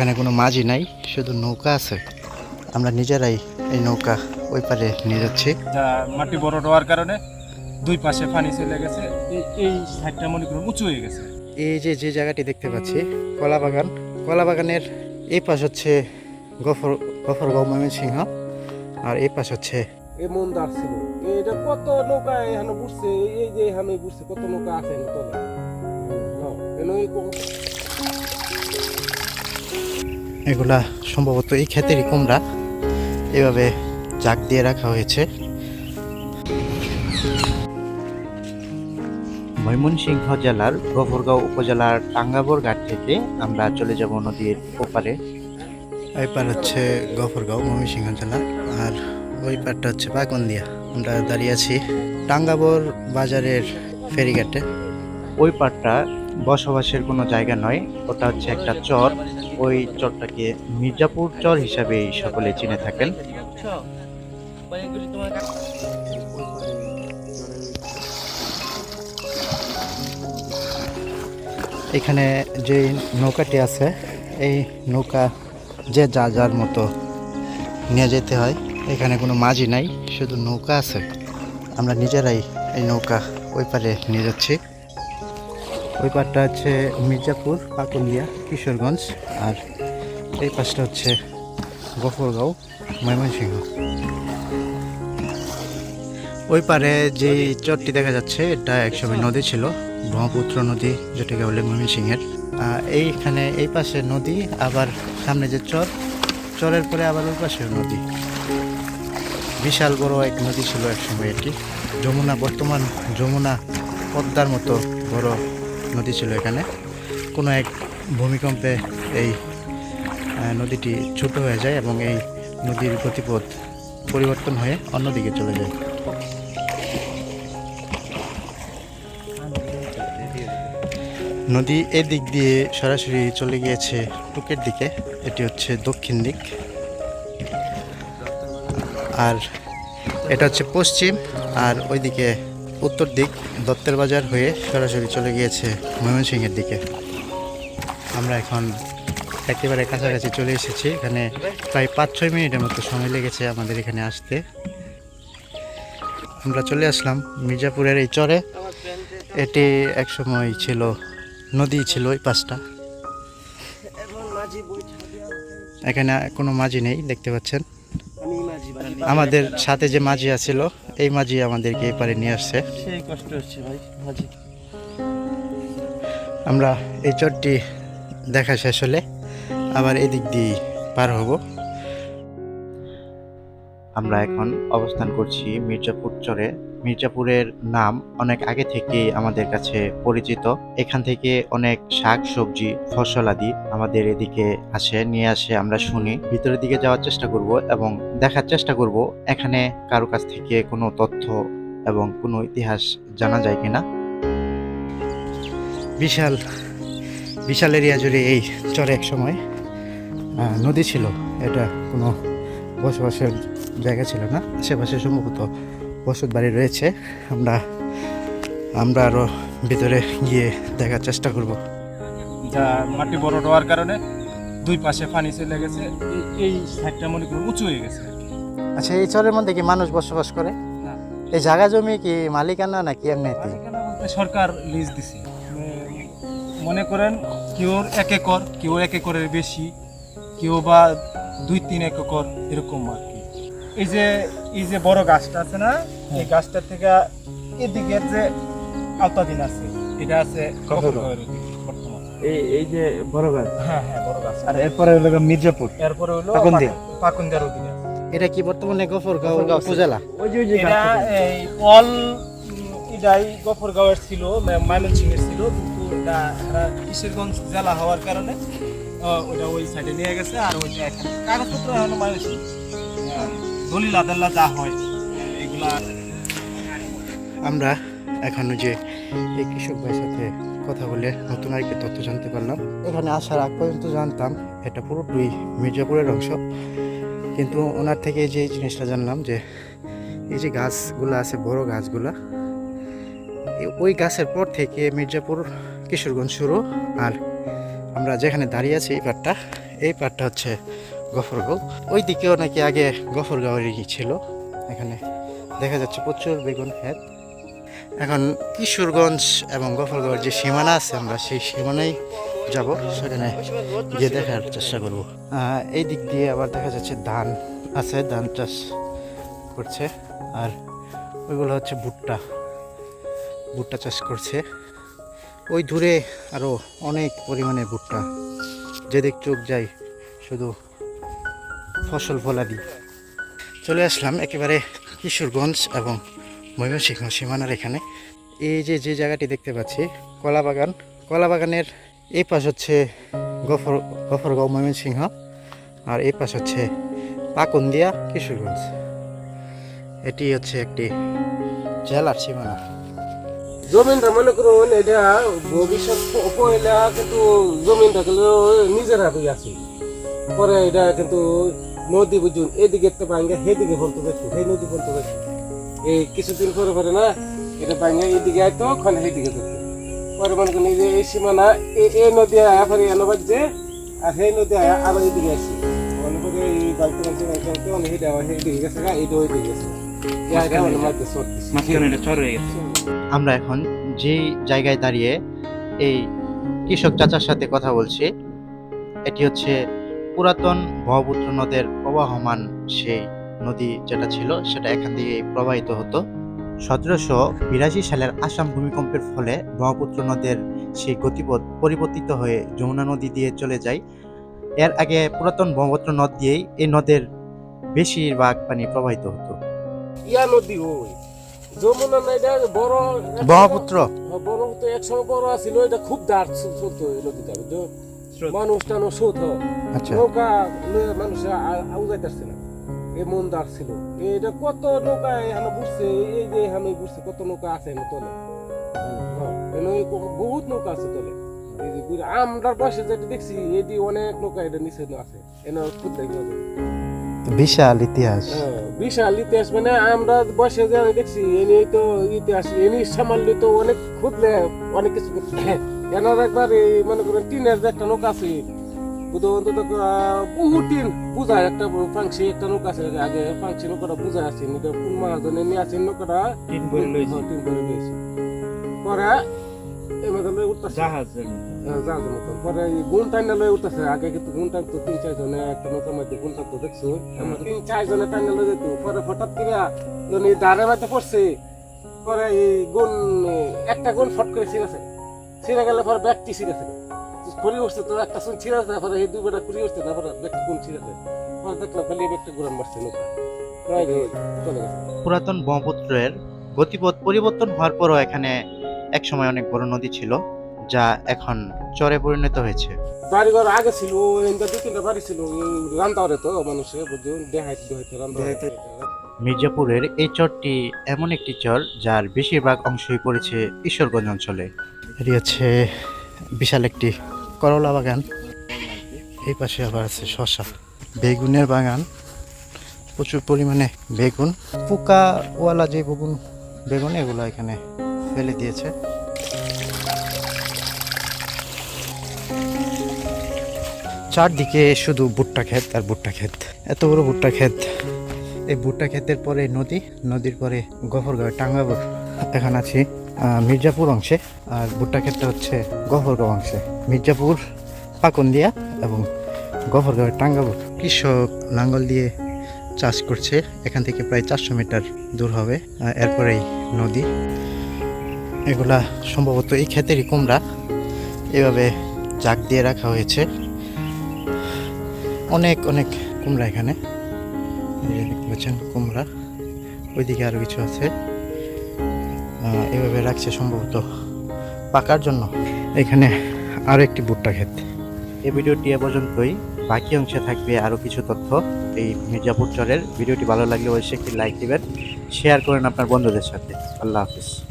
এখানে কোনো মাঝি নাই শুধু নৌকা আছে। আমরা নিজেরাই এই নৌকা ওই পারে নিয়ে যাচ্ছি। মাটি বড় হওয়ার কারণে দুই পাশে পানি চলে গেছে। এই- এই সাইডটা মনে করুন উঁচু হয়ে গেছে। এই যে যে জায়গাটি দেখতে পাচ্ছি কলা বাগান। কলা বাগানের এই পাশ হচ্ছে গফর গফরগাঁও ময়মনসিংহ। আর এই পাশ হচ্ছে এমন দাঁড় ছিল। এটা কত নৌকা এখানে বুঝছে এই যে এখানে বুঝছে কত নৌকা আছে তলে এই এগুলা সম্ভবত এই ক্ষেতেরই কুমড়া। এভাবে জাক দিয়ে রাখা হয়েছে। ময়মনসিংহ জেলার গফরগাঁও উপজেলার টাঙ্গাবর ঘাট থেকে আমরা চলে যাব নদীর ওপারে। এই পার হচ্ছে গফরগাঁও ময়মনসিংহ জেলা। আর ওই পারটা হচ্ছে বাগন্দিয়া। আমরা দাঁড়িয়ে আছি টাঙ্গাবর বাজারের ফেরিঘাটে। ওই পারটা বসবাসের কোনো জায়গা নয়, ওটা হচ্ছে একটা চর। ওই চরটাকে মির্জাপুর চর হিসাবেই সকলে চিনে থাকেন। এখানে যে নৌকাটি আছে, এই নৌকা যে যা যার মতো নিয়ে যেতে হয়, এখানে কোনো মাঝি নাই, শুধু নৌকা আছে। আমরা নিজেরাই এই নৌকা ওই পারে নিয়ে যাচ্ছি। ওই পারটা হচ্ছে মির্জাপুর, পাকুলিয়া, কিশোরগঞ্জ, আর এই পাশটা হচ্ছে গফরগাঁও, ময়মনসিংহ। ওই পারে যে চরটি দেখা যাচ্ছে, এটা একসময় নদী ছিল, ব্রহ্মপুত্র নদী, যেটাকে বলে ময়মনসিংহের। এইখানে এই পাশে নদী, আবার সামনে যে চর, চরের পরে আবার ওই পাশে নদী। বিশাল বড় এক নদী ছিল একসময় এটি। যমুনা, বর্তমান যমুনা পদ্মার মতো বড় নদী ছিল এখানে। কোনো এক ভূমিকম্পে এই নদীটি ছোট হয়ে যায় এবং এই নদীর গতিপথ পরিবর্তন হয়ে অন্যদিকে চলে যায়। নদী এদিক দিয়ে সরাসরি চলে গিয়েছে টুকের দিকে। এটি হচ্ছে দক্ষিণ দিক। আর এটা হচ্ছে পশ্চিম, আর ওইদিকে উত্তর দিক দত্তের বাজার হয়ে সরাসরি চলে গিয়েছে ময়মনসিংহের দিকে। আমরা এখন একেবারে কাছাকাছি চলে এসেছি। এখানে প্রায় পাঁচ ছয় মিনিটের মতো সময় লেগেছে আমাদের এখানে আসতে। আমরা চলে আসলাম মির্জাপুরের এই চরে। এটি একসময় ছিল, নদী ছিল ওই পাশটা। এখানে কোনো মাঝি নেই, দেখতে পাচ্ছেন। আমাদের সাথে যে মাঝি আছিল এই মাঝি আমাদেরকে এপারে নিয়ে আসছে। সেই কষ্ট হচ্ছে ভাই মাঝি। আমরা এই চটটি দেখা শেষ হলে আবার এদিক দিয়ে পার হব। আমরা এখন অবস্থান করছি মির্জাপুর চরে। মির্জাপুরের নাম অনেক আগে থেকেই আমাদের কাছে পরিচিত। এখান থেকে অনেক শাক, সবজি, ফসল আদি আমাদের এদিকে আসে, নিয়ে আসে আমরা শুনি। ভিতরের দিকে যাওয়ার চেষ্টা করব এবং দেখার চেষ্টা করব এখানে কারও কাছ থেকে কোনো তথ্য এবং কোনো ইতিহাস জানা যায় কিনা। বিশাল বিশাল এরিয়া জুড়ে এই চরে এক সময় নদী ছিল। এটা কোনো বসবাসের জায়গা ছিল না আশেপাশে সম্ভবত বসত বাড়ি রয়েছে। আমরা আমরা আরও ভিতরে গিয়ে দেখার চেষ্টা করব। যা মাটি বড় হওয়ার কারণে দুই পাশে পানি চলে গেছে। এই- সাইডটা মনে করুন উঁচু হয়ে গেছে। আচ্ছা এই চরের মধ্যে কি মানুষ বসবাস করে? এই জায়গা জমি কি মালিকানা নাকি এমনিতে? সরকার লিজ দিছে। মানে মনে করেন কেউ এক একর কেউ এক একরের বেশি কেউ বা দুই তিন এক একর এরকম আর কি। এই যে এই যে বড় গাছটা আছে না এই গাছটা থেকে এদিকের যে আওতাধীন আছে এটা আছে বর্তমান? এই এই যে বড় গাছ? হ্যাঁ হ্যাঁ বড় গাছ। আর এরপরে হলো মির্জাপুর। এরপরে হলো পাকুন্দিয়া। পাকুন্দিয়ার অধীনে এটা কি বর্তমে গফরগাঁও উপজেলা? ওই যে ওই যে এটা এই অল এটাই গফরগাঁওয়ের ছিল ময়মনসিংহের ছিল কিন্তু এটা কিশোরগঞ্জ জেলা হওয়ার কারণে ওটা ওই সাইডে নিয়ে গেছে আর ওইটা এখানে। কাগজপত্র ময়মনসিংহ আহ, দলিল আদাল্লা যা হয় এগুলা আমরা এখন যে এই কৃষক ভাইয়ের সাথে কথা বলে নতুন আরেকটি তথ্য জানতে পারলাম। এখানে আসার আগ পর্যন্ত জানতাম এটা পুরোপুরি মির্জাপুরের অংশ। কিন্তু ওনার থেকে যে জিনিসটা জানলাম যে এই যে গাছগুলো আছে বড় গাছগুলা ওই গাছের পর থেকে মির্জাপুর কিশোরগঞ্জ শুরু। আর আমরা যেখানে দাঁড়িয়ে আছি, এই পাটটা এই পাটটা হচ্ছে গফরগাঁও। ওই দিকেও নাকি আগে গফরগাঁওয়েরই ছিল। এখানে দেখা যাচ্ছে প্রচুর বেগুন ক্ষেত। এখন কিশোরগঞ্জ এবং গফরগাঁওয়ের যে সীমানা আছে, আমরা সেই সীমানায় যাব। সেখানে গিয়ে দেখার চেষ্টা করব। এই দিক দিয়ে আবার দেখা যাচ্ছে ধান আছে, ধান চাষ করছে। আর ওইগুলো হচ্ছে ভুট্টা। ভুট্টা চাষ করছে। ওই দূরে আরও অনেক পরিমাণে ভুট্টা। যেদিক চোখ যায়, শুধু ফসল ফলাদি। চলে আসলাম একেবারে কিশোরগঞ্জ এবং ময়মনসিংহ সীমানার এখানে। এই যে যে জায়গাটি দেখতে পাচ্ছি কলা বাগান কলা বাগানের এই পাশ হচ্ছে গফর, গফরগাঁও, ময়মনসিংহ। আর এই পাশ হচ্ছে পাকুন্দিয়া, কিশোরগঞ্জ। এটি হচ্ছে একটি জেলার সীমানা। জমিনটা মনে করুন, এটা ভবিষ্যৎ পয়লা কিন্তু জমিনটা কিন্তু নিজের হাতেই আছে। পরে এটা কিন্তু নদী বুঝুন, এদিকে একটা ভাঙ্গে, সেদিকে বলতে পারছি সেই নদী বলতে পারছি এই কিছুদিন পরে পরে না, এটা ভাঙ্গে এদিকে আইতো, ওখানে সেদিকে যেত পরে মনে করেন এই যে এই সীমানা এই- নদী আয়া পরে এনে বাজছে, আর সেই নদী আয়া আরও এদিকে আসছে। মনে করে এই বালতি মাঝে বালতি মাঝে অনেক আবার এদিকে গেছে গা এইটা ওইদিকে গেছে। আমার এখন যেই জায়গায় দাঁড়িয়ে এই কৃষক চাচার সাথে কথা বলছি এটি হচ্ছে পুরাতন ব্রহ্মপুত্র নদের প্রবাহমান সেই নদী যেটা ছিল সেটা এখান দিয়ে প্রবাহিত হতো। সতেরোশো বিরাশি সালের আসাম ভূমিকম্পের ফলে ব্রহ্মপুত্র নদের সেই গতিপথ পরিবর্তিত হয়ে যমুনা নদী দিয়ে চলে যায়। এর আগে পুরাতন ব্রহ্মপুত্র নদ দিয়েই এই নদের বেশিরভাগ পানি প্রবাহিত হতো। ইয়া নদী ওই যমুনা না এটা বড় ব্রহ্মপুত্র। ব্রহ্মপুত্র এক সময় বড় আছিল এটা খুব দাঁড় চলতো এই নদীটা মানুষ টানুষ শুধ আচ্ছা। নৌকা মানুষ আউ যাইতেছে না। এমন দাঁড় ছিল। এটা কত নৌকা এখানে বুঝছে এই যে এখানে বুঝছে কত নৌকা আছে এখানে তলে। হ্যাঁ, বহুত নৌকা আছে তলে। এই যে বুঝ- আমরার পাশে যেটা দেখছি এটি অনেক নৌকা এটা নিচে আছে। এনে খুব দেখি। বিশাল ইতিহাস। হ্যাঁ, বিশাল ইতিহাস মানে আমরা বসে যে দেখছি এনে তো ইতিহাস এনে সামান্য তো অনেক খুঁজলে অনেক কিছু এনার একবার এই মনে করেন টিনের যে একটা নৌকা আছে অন্তত বহু টিন একটা ফাংসি একটা নৌকা আছে আগে ফাংসি নৌকাটা বুঝায় আছে মহাজনে নিয়ে আছে নৌকাটা লইছি। হ্যাঁ, টিন ভরে নিয়েছে পরে জাহাজ। জাহাজ মতন। পরে গুণ টাইনা লয়ে উঠতেছে। আগে কিন্তু গুণ টানতো তিন চার জনে একটা নৌকার মধ্যে গুণ টানতো দেখছ। আমরা তিন চার জনে টাইনা লয়ে যেত। পরে হঠাৎ করে যখন দাঁড়ের মধ্যে পড়ছে। পরে এই গুণ একটা গুণ ফট করে ছিঁড়েছে ছিঁড়ে গেলে পরে ব্যাগটি ছিঁড়েছে ঘুরি উঠছে তো একটা শুন ছিঁড়েছে পরে এই দুই বেটা ঘুরি উঠছে তারপরে ব্যাগটি গুণ ছিঁড়েছে পরে দেখলাম খালি ব্যাগটা ঘুরান মারছে নৌকা। পুরাতন ব্রহ্মপুত্রের গতিপথ পরিবর্তন হওয়ার পরও এখানে একসময় অনেক বড় নদী ছিল যা এখন চরে পরিণত হয়েছে। বাড়ি ঘর আগে ছিল দু তিনটা বাড়ি ছিল তো মানুষে মির্জাপুরের এই চরটি এমন একটি চর যার বেশিরভাগ অংশই পড়েছে ঈশ্বরগঞ্জ অঞ্চলে। এটি হচ্ছে বিশাল একটি করলা বাগান। এই পাশে আবার আছে শশা বেগুনের বাগান। প্রচুর পরিমাণে বেগুন। পোকাওয়ালা যে বেগুন বেগুন এগুলো এখানে ফেলে দিয়েছে। চারদিকে শুধু ভুট্টা ক্ষেত আর ভুট্টা ক্ষেত। এত বড় ভুট্টা ক্ষেত। এই ভুট্টা ক্ষেতের পরে নদী, নদীর পরে গফরগাঁও টাঙ্গাবুর এখন আছি মির্জাপুর অংশে। আর ভুট্টা ক্ষেতটা হচ্ছে গফরগাঁও অংশে। মির্জাপুর, পাকুন্দিয়া এবং গফরগাঁওয়ের টাঙ্গাবুর কৃষক লাঙ্গল দিয়ে চাষ করছে। এখান থেকে প্রায় চারশো মিটার দূর হবে এরপরেই নদী। এগুলা সম্ভবত এই ক্ষেতেরই কুমড়া। এভাবে জাক দিয়ে রাখা হয়েছে। অনেক অনেক কুমড়া এখানে। দেখতে পাচ্ছেন কুমড়া। ওইদিকে আরও কিছু আছে। এভাবে রাখছে সম্ভবত পাকার জন্য। এখানে আরও একটি ভুট্টা ক্ষেত। এই ভিডিওটি এ পর্যন্তই। বাকি অংশে থাকবে আরও কিছু তথ্য। এই মির্জাপুর চরের। ভিডিওটি ভালো লাগলে অবশ্যই একটি লাইক দিবেন। শেয়ার করেন আপনার বন্ধুদের সাথে। আল্লাহ হাফিজ।